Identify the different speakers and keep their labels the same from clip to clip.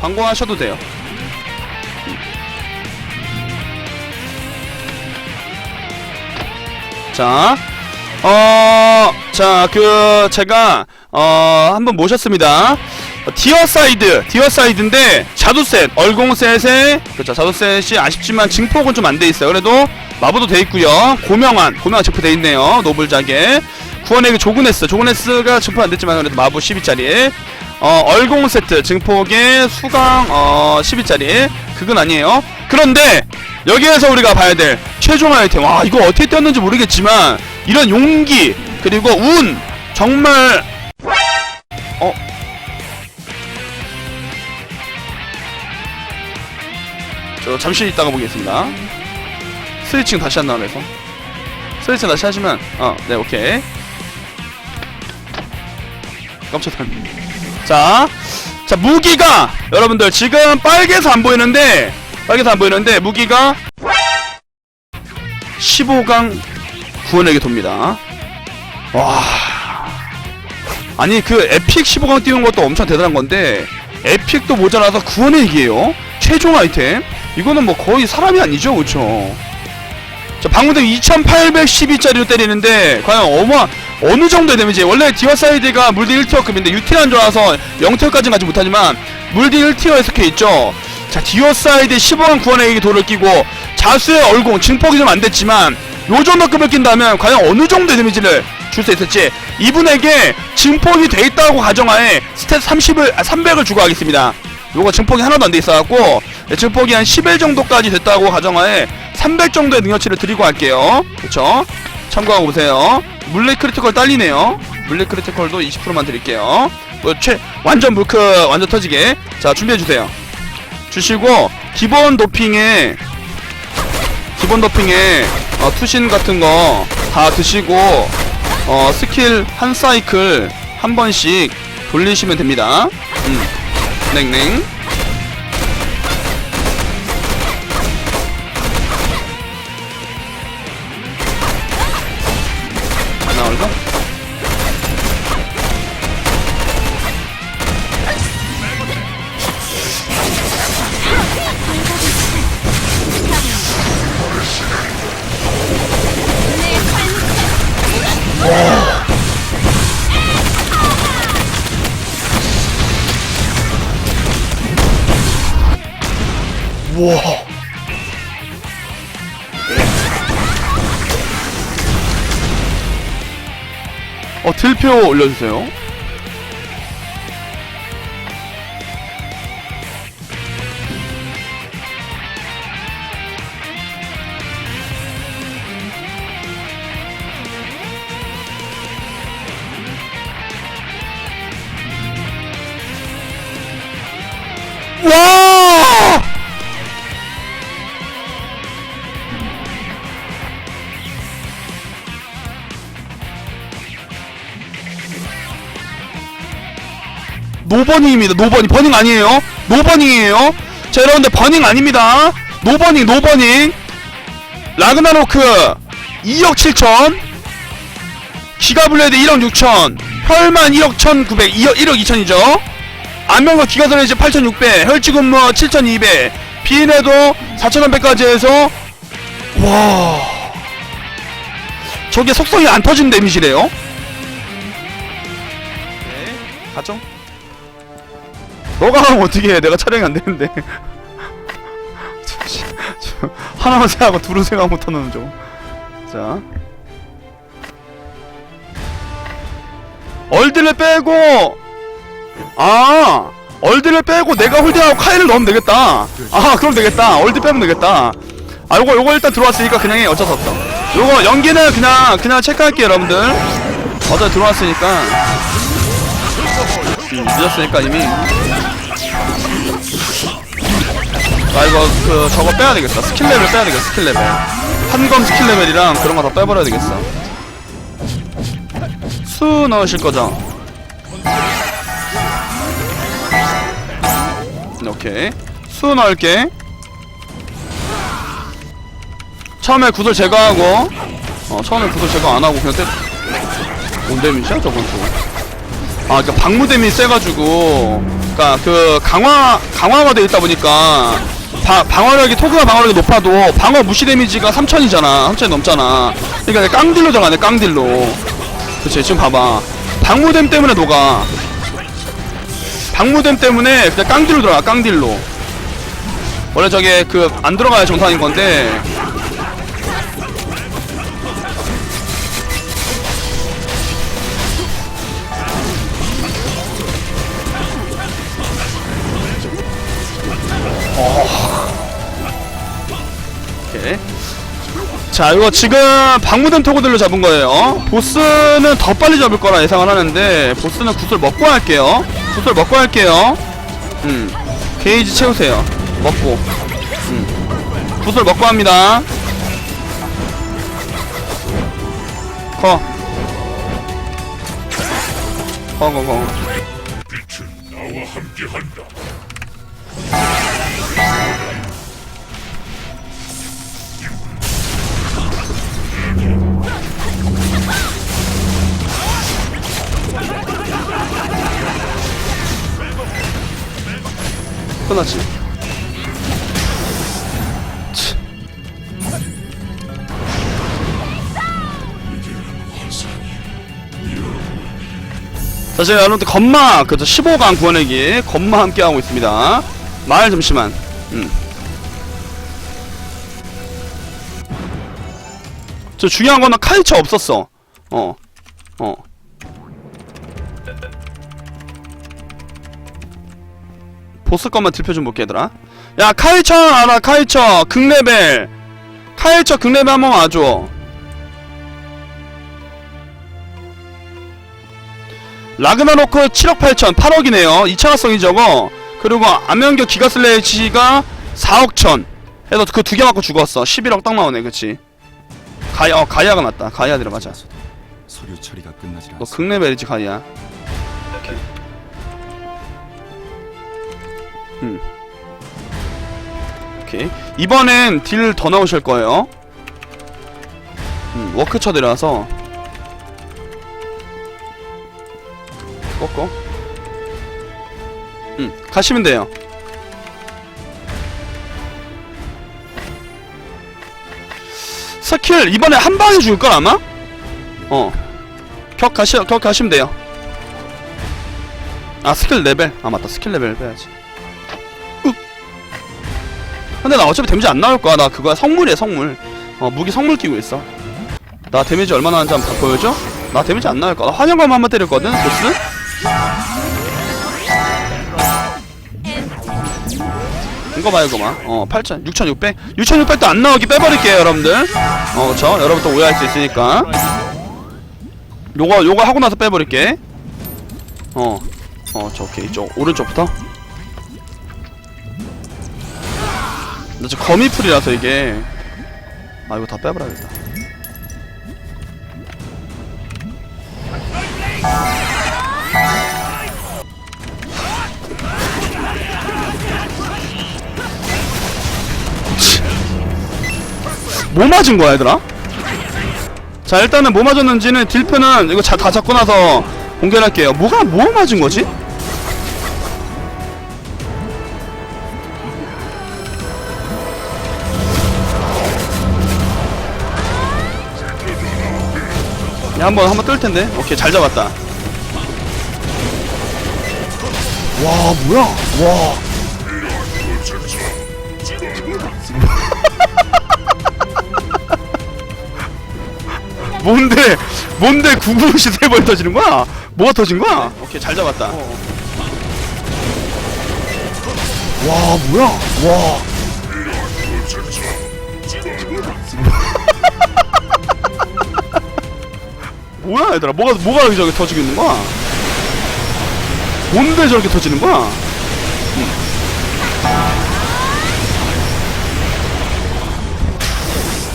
Speaker 1: 광고하셔도 돼요. 자, 어, 자, 그, 제가, 어, 한번 모셨습니다. 어, 디어사이드, 디어사이드인데, 자두셋, 얼공셋에, 그렇죠, 자두셋이 아쉽지만 증폭은 좀 안 돼 있어요. 그래도, 마부도 돼 있고요 고명한, 고명한 증폭 돼 있네요. 노블작에. 구원에게 조그네스, 조그네스가 증폭 안 됐지만, 그래도 마부 12짜리. 어, 얼공 세트, 증폭에 수강, 어, 12짜리. 그건 아니에요. 그런데, 여기에서 우리가 봐야 될 최종 아이템. 와, 이거 어떻게 떴는지 모르겠지만, 이런 용기, 그리고 운, 정말, 어, 저 잠시 있다가 보겠습니다. 스위칭 다시 한 다음에서. 스위칭 다시 하시면, 어, 네, 오케이. 깜짝 놀랐네. 자, 자, 무기가, 여러분들, 지금 빨개서 안 보이는데, 빨개서 안 보이는데, 무기가 15강 구원에게 돕니다. 와. 아니, 그 에픽 15강 띄우는 것도 엄청 대단한 건데, 에픽도 모자라서 구원의 얘기예요 최종 아이템. 이거는 뭐 거의 사람이 아니죠, 그쵸? 자, 방문대 2812짜리로 때리는데, 과연 어마, 어느 정도의 데미지? 원래 디어사이드가 물디 1티어급인데, 유티안 좋아서 0티어까지는 가지 못하지만, 물디 1티어에 속해 있죠. 자, 디어사이드 15강 구원의 돌을 끼고, 자수의 얼공, 증폭이 좀 안 됐지만, 요 정도 급을 낀다면, 과연 어느 정도의 데미지를 줄 수 있을지, 이분에게 증폭이 돼 있다고 가정하에, 스탯 30을, 아, 300을 주고 하겠습니다. 요거 증폭이 하나도 안 돼 있어갖고 네, 증폭이 한11 정도까지 됐다고 가정하에 300 정도의 능력치를 드리고 할게요 그쵸 참고하고 보세요. 물레 크리티컬 딸리네요. 물레 크리티컬도 20%만 드릴게요. 뭐, 최, 완전 물크 완전 터지게. 자 준비해주세요. 주시고 기본 도핑에 기본 도핑에 어, 투신 같은 거 다 드시고 어, 스킬 한 사이클 한 번씩 돌리시면 됩니다. 음. 냉냉 와. 어, 들표 올려주세요. 와! 노버닝입니다. 노버닝. 버닝 아니에요. 노버닝이에요. 자, 여러분들 버닝 아닙니다. 노버닝, 노버닝. 라그나로크 2억 7천. 기가블레드 1억 6천. 혈만 1억 1,900. 2억 1억 2천이죠. 안면과 기가선이지 8,600. 혈지근무 7,200. 비인에도 4,300까지 해서 와. 저게 속성이 안 터진 데미지래요. 네, 가죠. 너가 하면 어떻게 해? 내가 촬영이 안 되는데. 하나만 생각하고 둘은 생각 못하는 좀. 자. 얼드를 빼고, 아, 얼드를 빼고 내가 홀딩하고 카이를 넣으면 되겠다. 아, 그럼 되겠다. 얼드 빼면 되겠다. 아, 요거, 요거 일단 들어왔으니까 그냥 해. 어쩔 수 없어. 요거, 연기는 그냥, 그냥 체크할게요, 여러분들. 어제 들어왔으니까. 음, 늦었으니까 이미. 나 이거 그 저거 빼야 되겠다. 스킬 레벨 빼야 되겠어. 스킬 레벨. 한검 스킬 레벨이랑 그런 거 다 빼버려야 되겠어. 수 넣으실 거죠? 네, 오케이. 수 넣을게. 처음에 구슬 제거하고, 어 처음에 구슬 제거 안 하고 그냥 때. 뭔 데미지야 저건 또? 아, 그니까 방무 데미지 세가지고. 그러니까 그 강화 강화가 돼 있다 보니까 바, 방어력이 토그가 방어력이 높아도 방어 무시 데미지가 3000이잖아. 3000이 넘잖아. 그러니까 깡딜로 들어가네 깡딜로. 그치 지금 봐봐. 방무댐 때문에 녹아. 방무댐 때문에 그냥 깡딜로 들어가 깡딜로. 원래 저게 그 안 들어가야 정상인 건데 자, 이거 지금 방무된 토고들로 잡은 거예요. 보스는 더 빨리 잡을 거라 예상을 하는데 보스는 구슬 먹고 할게요. 구슬 먹고 할게요. 음, 게이지 채우세요. 먹고. 음, 구슬 먹고 합니다. 커. 커, 커, 커. 끝났지. 치. 자, 제가 여러분들 건마, 그저 15강 구원내기 건마 함께하고 있습니다. 말 잠시만. 음. 저 중요한 거는 카이처 없었어. 어. 어. 보스 것만 들표 좀 볼게 얘들아. 야 카이처 알아 카이처. 극레벨. 카이처 극레벨 한번 와줘. 라그나로크 7억 8천 8억이네요. 2차가성이 저거. 그리고 암연격 기가슬래시가 4억 천. 해서 그 두 개 맞고 죽었어. 11억 딱 나오네 그치? 가야 어 가야가 맞다. 가야 들어가자.
Speaker 2: 서류 처리가 끝나질
Speaker 1: 너
Speaker 2: 않았어.
Speaker 1: 극레벨이지 가야 오케이 음 오케이 이번엔 딜 더 나오실 거예요 음 워크처 내려와서 꺾어 음 가시면 돼요 스킬 이번에 한 방에 죽을 걸 아마? 어. 격 가시 격 가시면 돼요. 아 스킬 레벨. 아 맞다 스킬 레벨 빼야지. 윽. 근데 나 어차피 데미지 안 나올 거야. 나 그거야 성물이야 성물. 어 무기 성물 끼고 있어. 나 데미지 얼마나 하는지 한번 다 보여줘. 나 데미지 안 나올 거야. 나 환영감 한번 때렸거든 보스. 이거 봐 이거 봐. 어 8,000, 6,600, 6,600도 안 나오기 빼버릴게요 여러분들. 어 그쵸? 여러분 또 오해할 수 있으니까. 요거 요거 하고 나서 빼버릴게. 어, 어, 저 오케이 저 오른쪽부터. 나 지금 거미풀이라서 이게. 아 이거 다 빼버려야겠다. 뭐 맞은 거야 얘들아? 자 일단은 뭐 맞았는지는 딜표는 이거 자, 다 잡고 나서 공개할게요 뭐가 뭐 맞은 거지? 야 한번 한번 뜰 텐데 오케이 잘 잡았다 와 뭐야 와 뭔데 뭔데 구구시 세 번 터지는 거야? 뭐가 터진 거야? 오케이 잘 잡았다. 와 뭐야? 와. 뭐야 얘들아 뭐가 뭐가 여기 저기 터지고 있는 거야? 뭔데 저렇게 터지는 거야?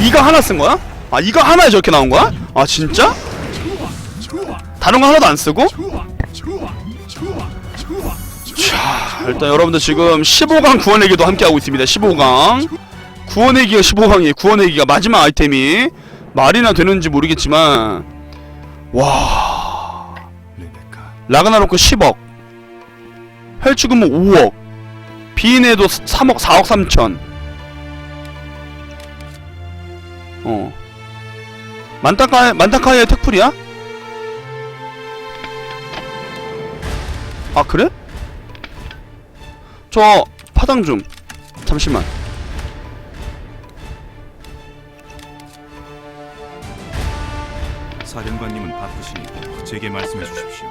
Speaker 1: 이거 하나 쓴 거야? 아 이거 하나에 저렇게 나온 거야? 아 진짜? 다른 거 하나도 안 쓰고? 자 일단 여러분들 지금 15강 구원내기도 함께하고 있습니다 15강 구원내기가 15강이에요 구원내기가 마지막 아이템이 말이나 되는지 모르겠지만 와. 라그나로크 10억. 혈축은뭐 5억. 비인에도 3억 4억 3천. 어. 만타카의 만타카의 택풀이야? 아 그래? 저 파당 좀 잠시만
Speaker 2: 사령관님은 바쁘시니 제게 말씀해 주십시오.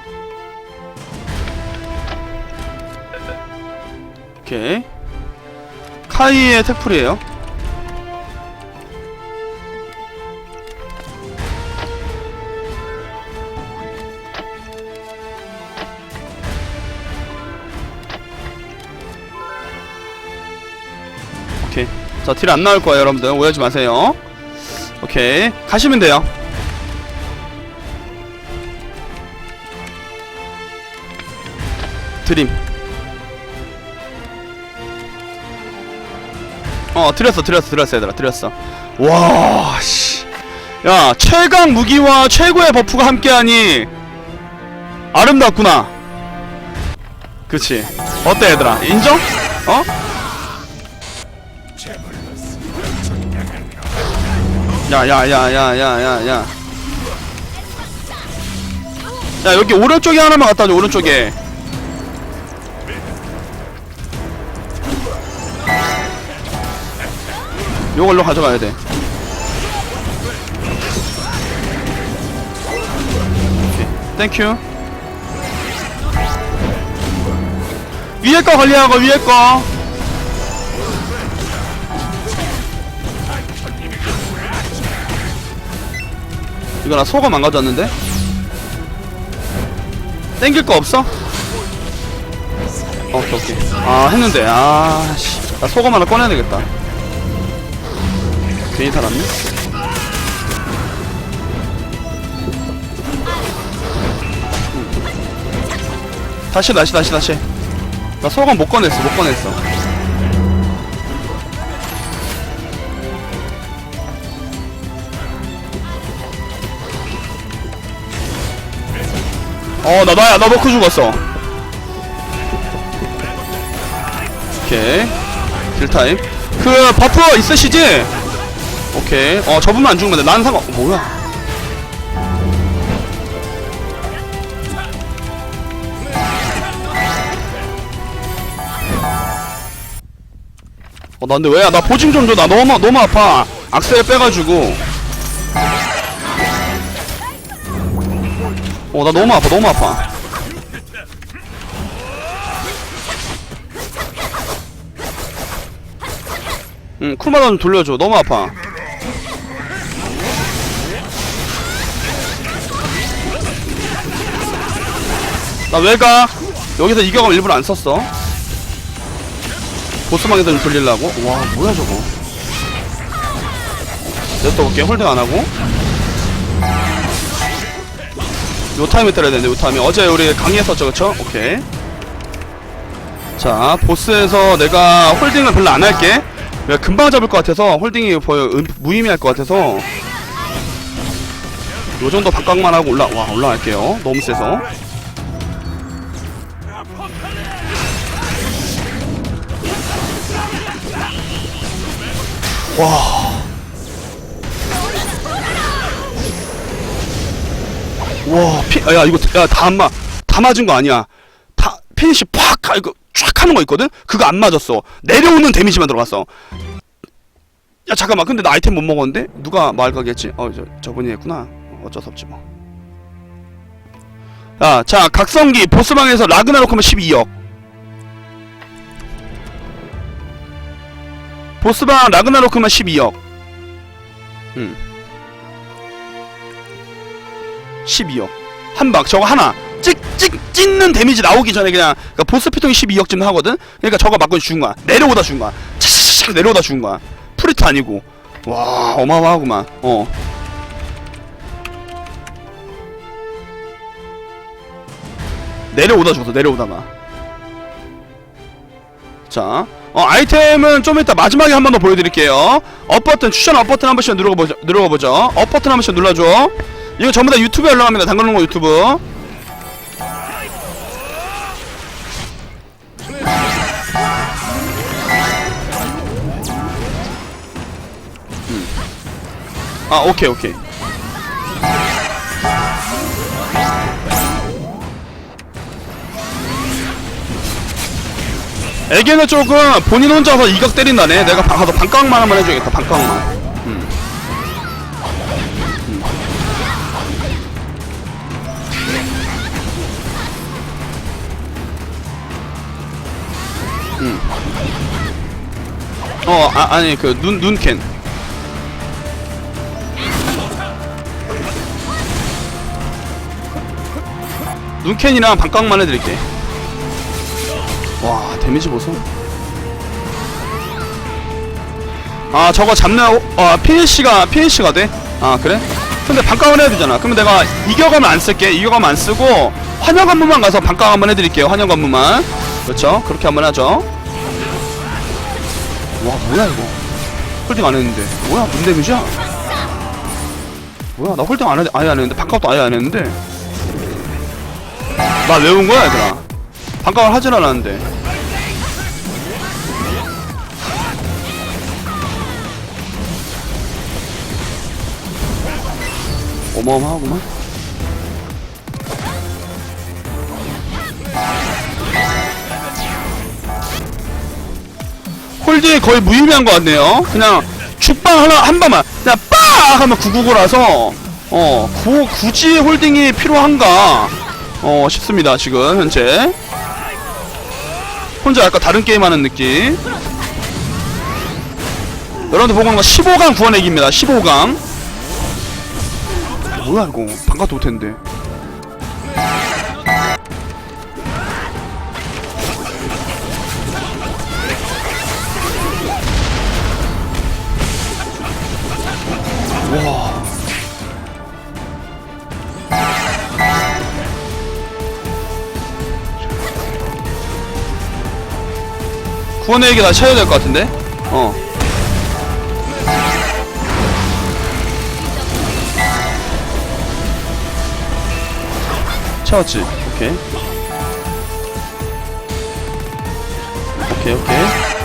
Speaker 1: 오케이. 카이의 택풀이에요. 오케이. 자 딜 안 나올 거예요 여러분들. 오해하지 마세요. 오케이. 가시면 돼요 드림. 어 드렸어 드렸어 드렸어 얘들아 드렸어. 와씨 야 최강 무기와 최고의 버프가 함께하니 아름답구나. 그치. 어때 얘들아? 인정? 어? 야야야야야야야. 야 여기 오른쪽에 하나만 갖다 줘 오른쪽에 요걸로 가져가야 돼. 땡큐. 위에 거 관리하고 위에 거. 이거 나 소금 안 가져왔는데? 땡길 거 없어? 오케이 오케이 아 했는데 아씨 나 소금 하나 꺼내야 되겠다 괜히 살았네? 다시 다시 다시 다시. 나 소금 못 꺼냈어 못 꺼냈어. 어나 나야 나 먹고 죽었어. 오케이. 딜타임. 그 버프 있으시지? 오케이. 어 저분만 안 죽으면 돼 나는 상관 어, 뭐야? 어나 근데 왜야? 나 보증 좀 줘 나 너무 너무 아파. 악셀 빼가지고. 어 나 너무 아파. 너무 아파. 응 쿨마다 좀 돌려줘. 너무 아파 나 왜가? 여기서 이격을 일부러 안 썼어. 보스방에서 좀 돌리려고? 와 뭐야 저거? 올게. 홀딩 안 하고. 요 타임에 때려야 되는데 요 타임에. 어제 우리 강의했었죠 그쵸? 오케이. 자 보스에서 내가 홀딩을 별로 안 할게. 내가 금방 잡을 것 같아서 홀딩이 거의 음, 무의미할 것 같아서. 요 정도 박각만 하고 올라 와 올라갈게요. 너무 세서 와. 와, 피, 야, 이거, 야, 다안 맞, 다 맞은 거 아니야. 다, 피니시 팍, 하- 이거 쫙 하는 거 있거든? 그거 안 맞았어. 내려오는 데미지만 들어갔어. 야, 잠깐만. 근데 나 아이템 못 먹었는데? 누가 말 거겠지? 어, 저, 저분이 했구나. 어, 어쩔 수 없지 뭐. 야, 자, 각성기 보스방에서 라그나로크 하면 12억. 보스방 라그나로크만 12억. 음. 12억. 한 방, 저거 하나. 찍, 찍, 찍는 데미지 나오기 전에 그냥, 그러니까 보스 피통이 12억쯤 하거든? 그러니까 저거 맞고 죽은 거야. 내려오다 죽은 거야. 차차차 내려오다 죽은 거야. 프리트 아니고. 와, 어마어마하구만. 어. 내려오다 죽었어, 내려오다가. 자, 어, 아이템은 좀 이따 마지막에 한 번 더 보여드릴게요. 업 버튼, 추천 업 버튼 한 번씩 누르고 눌러보죠. 업 버튼 한 번씩 눌러줘. 이거 전부 다 유튜브에 올라갑니다. 당근농구 유튜브. 음. 아, 오케이, 오케이. 애기는 조금 본인 혼자서 이격 때린다네 내가 바- 가서 반깡만 한번 해줘야겠다 반깡만 음. 음. 음. 어, 아, 아니, 그, 눈, 눈캔. 눈캔이랑 반깡만 해드릴게. 와, 데미지 보소. 아, 저거 잡는, 어, 피니쉬가, 피니쉬가 돼? 아, 그래? 근데 반깡을 해야 되잖아. 그러면 내가 이격하면 안 쓸게. 이격하면 안 쓰고, 환영 관문만 가서 반깡 한번 해드릴게요. 환영 관문만. 그렇죠? 그렇게 한번 하죠. 와 뭐야 이거 홀딩 안 했는데 뭐야 뭔 데미지야 뭐야 나 홀딩 안 해, 아예 안 했는데 반값도 아예 안 했는데 나 외운 거야 얘들아 반값을 하질 않았는데. 어마어마하구만. 홀딩이 거의 무의미한 것 같네요. 그냥 죽방 하나 한 방만. 그냥 빡! 하면 999라서 어 구, 굳이 홀딩이 필요한가 어 싶습니다 지금 현재 혼자 약간 다른 게임 하는 느낌. 여러분들 보고 있는 거 15강 구원액입니다. 15강. 뭐야 이거. 반갑도 못했는데 구원의 얘기 다 쳐야 될 것 같은데? 어. 채웠지? 오케이. 오케이, 오케이.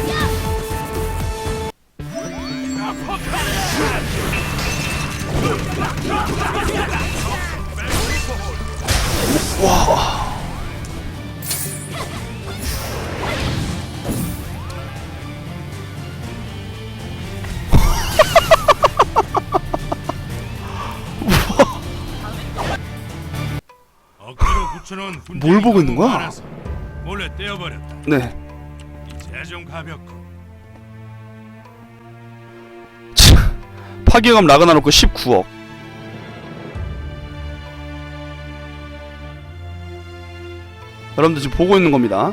Speaker 1: 뭘 보고 있는 거야?
Speaker 3: 몰래 떼어버렸다.
Speaker 1: 네.
Speaker 3: 이제 좀 가볍고
Speaker 1: 파괴감 라그나로크 19억. 여러분들 지금 보고 있는 겁니다.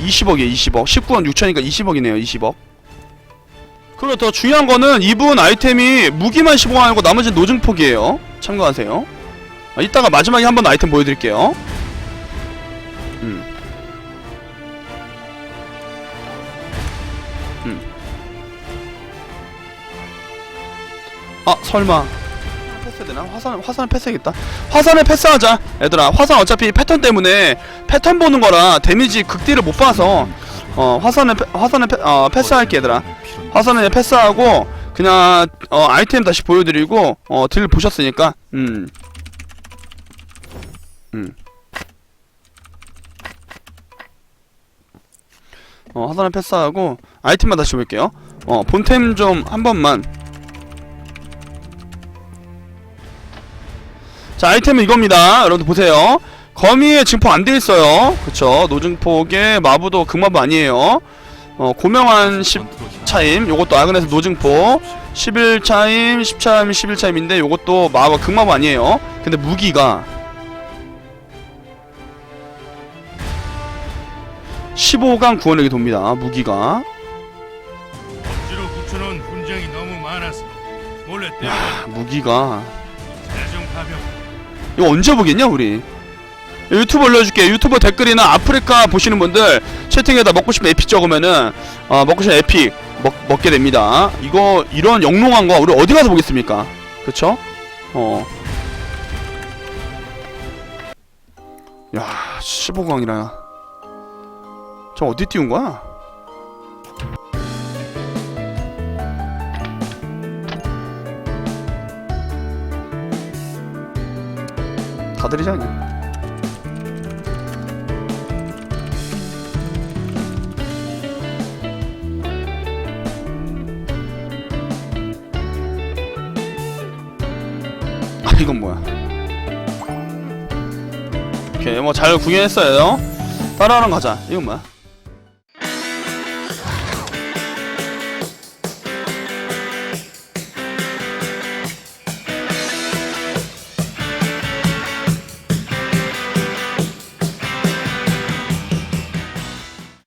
Speaker 1: 20억이에요, 20억. 19원 6천이니까 20억이네요, 20억. 그리고 더 중요한 거는 이분 아이템이 무기만 15원 아니고 나머지는 노증폭이에요. 참고하세요. 아, 이따가 마지막에 한번 아이템 보여드릴게요. 음. 아 설마 패스 되나? 화산 화산 패스해야겠다. 화산을 패스하자. 얘들아 화산 어차피 패턴 때문에 패턴 보는 거라 데미지 극딜을 못 봐서 어 화산을 패, 화산을 패, 어 패스할게 얘들아. 화산을 패스하고 그냥 어 아이템 다시 보여드리고 어 딜 보셨으니까 음. 음. 어 화산을 패스하고 아이템만 다시 볼게요. 어 본템 좀 한 번만 자 아이템은 이겁니다 여러분들 보세요 거미에 증폭 안 돼 있어요 그쵸 노증폭에 마부도 극마부 아니에요 어 고명한 10 차임 요것도 아그네스 노증폭 11차임 10차임 11차임인데 요것도 마부 극마부 아니에요. 근데 무기가 15강 구원력이 돕니다 무기가.
Speaker 3: 억지로 붙여놓은 훈장이 너무 많아서 몰래 떼어버렸다.
Speaker 1: 아, 무기가. 이거 언제 보겠냐 우리? 유튜브 올려줄게. 유튜브 댓글이나 아프리카 보시는 분들 채팅에다 먹고 싶은 에픽 적으면은 어, 먹고 싶은 에픽 먹, 먹게 됩니다. 이거 이런 영롱한 거 우리 어디 가서 보겠습니까? 그쵸? 어. 야 15강이라 저 어디 띄운 거야? 다들이지 않냐? 이건 뭐야? 오케이 뭐 잘 구경했어요. 따라하는 가자. 이건 뭐야